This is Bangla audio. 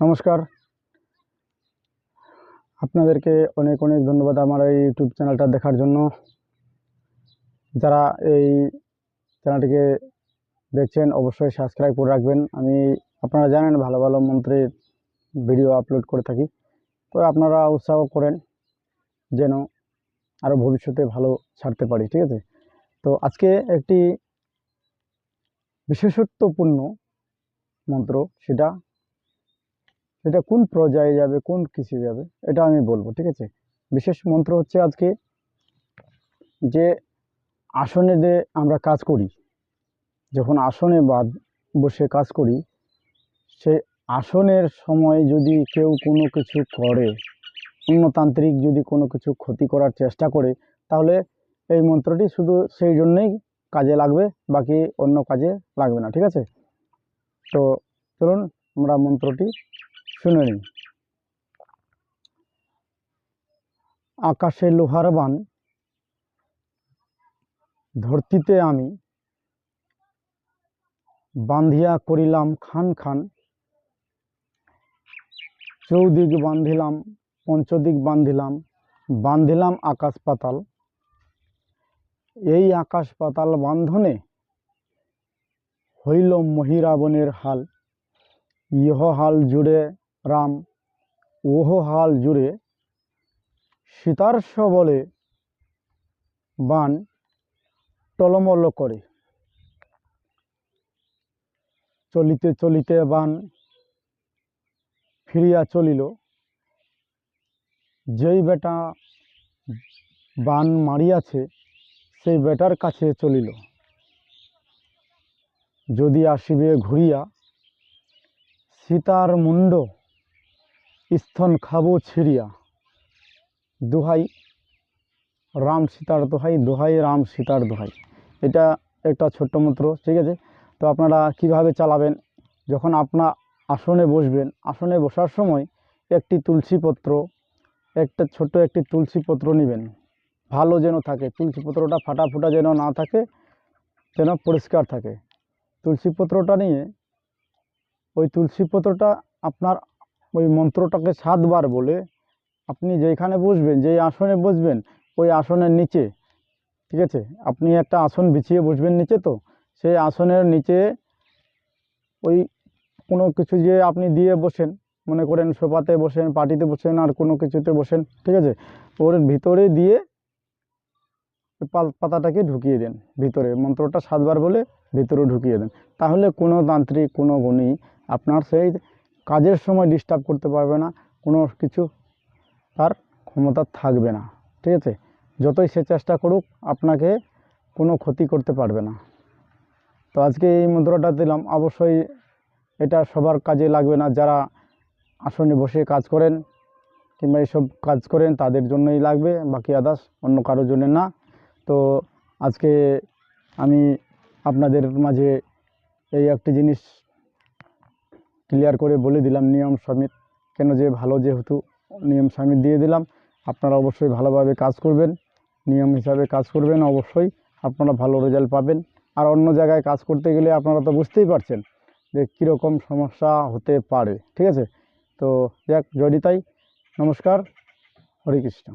নমস্কার। আপনাদেরকে অনেক অনেক ধন্যবাদ আমার এই ইউটিউব চ্যানেলটা দেখার জন্য। যারা এই চ্যানেলটিকে দেখছেন, অবশ্যই সাবস্ক্রাইব করে রাখবেন। আমি, আপনারা জানেন, ভালো ভালো মন্ত্রের ভিডিও আপলোড করে থাকি। তো আপনারা উৎসাহ করেন যেন আরও ভবিষ্যতে ভালো ছাড়তে পারি, ঠিক আছে? তো আজকে একটি বিশেষত্বপূর্ণ মন্ত্র, সেটা এটা কোন পর্যায়ে যাবে, কোন কিসে যাবে, এটা আমি বলব, ঠিক আছে? বিশেষ মন্ত্র হচ্ছে আজকে যে আসনে যে আমরা কাজ করি, যখন আসনে বাদ বসে কাজ করি, সে আসনের সময় যদি কেউ কোনো কিছু করে, অন্যতান্ত্রিক যদি কোনো কিছু ক্ষতি করার চেষ্টা করে, তাহলে এই মন্ত্রটি শুধু সেই জন্যই কাজে লাগবে, বাকি অন্য কাজে লাগবে না, ঠিক আছে? তো চলুন, আমরা মন্ত্রটি শুনে আকাশে লোহার বান, ধরতিতে আমি, বান্ধিয়া করিলাম খান খান। চৌদিক বান্ধিলাম, পঞ্চদিক বান্ধিলাম বান্ধিলাম আকাশ পাতাল। এই আকাশ পাতাল বান্ধনে হইল মহিরাবণের হাল। ইহ হাল জুড়ে রাম ওহ হাল জুড়ে সীতার বলে বান টলমল করে। চলিতে চলিতে বান ফিরিয়া চলিল। যেই বেটা বান মারিয়াছে, সেই বেটার কাছে চলিল। যদি আসিবে ঘুরিয়া, সীতার মুন্ড স্থন খাব ছিড়িয়া। দোহাই রাম সীতার দোহাই দোহাই রাম সীতার দোহাই। এটা একটা ছোট্ট মন্ত্র, ঠিক আছে? তো আপনারা কীভাবে চালাবেন? যখন আপনার আসনে বসবেন, আসনে বসার সময় একটি তুলসী পত্র, একটা ছোট একটি তুলসী পত্র নেবেন। ভালো যেন থাকে, তুলসী পত্রটা ফাটা ফুটা যেন না থাকে, যেন পরিষ্কার থাকে। তুলসী পত্রটা নিয়ে ওই তুলসী পত্রটা আপনার ওই মন্ত্রটাকে সাতবার বলে, আপনি যেখানে বসবেন, যেই আসনে বসবেন, ওই আসনের নিচে, ঠিক আছে? আপনি একটা আসন বিছিয়ে বসবেন নিচে তো, সেই আসনের নিচে ওই কোনো কিছু যে আপনি দিয়ে বসেন, মনে করেন সোফাতে বসেন, পার্টিতে বসেন, আর কোনো কিছুতে বসেন, ঠিক আছে? ওর ভিতরে দিয়ে পাতাটাকে ঢুকিয়ে দেন ভিতরে, মন্ত্রটা সাতবার বলে ভিতরে ঢুকিয়ে দেন। তাহলে কোনো তান্ত্রিক, কোনো গুণী আপনার সেই কাজের সময় ডিস্টার্ব করতে পারবে না, কোনো কিছু তার ক্ষমতা থাকবে না, ঠিক আছে? যতই সে চেষ্টা করুক, আপনাকে কোনো ক্ষতি করতে পারবে না। তো আজকে এই মুদ্রাটা দিলাম। অবশ্যই এটা সবার কাজে লাগবে না। যারা আসনে বসে কাজ করেন কিংবা এইসব কাজ করেন, তাদের জন্যই লাগবে, বাকি আদার্স অন্য কারোর জন্য না। তো আজকে আমি আপনাদের মাঝে এই একটি জিনিস ক্লিয়ার করে বলে দিলাম নিয়ম সমিত কেন যে ভালো যেহেতু নিয়ম সমিত দিয়ে দিলাম, আপনারা অবশ্যই ভালোভাবে কাজ করবেন, নিয়ম হিসাবে কাজ করবেন, অবশ্যই আপনারা ভালো রেজাল্ট পাবেন। আর অন্য জায়গায় কাজ করতে গেলে আপনারা তো বুঝতেই পারছেন যে কীরকম সমস্যা হতে পারে, ঠিক আছে? তো যাক জয়নিতাই নমস্কার, হরে কৃষ্ণ।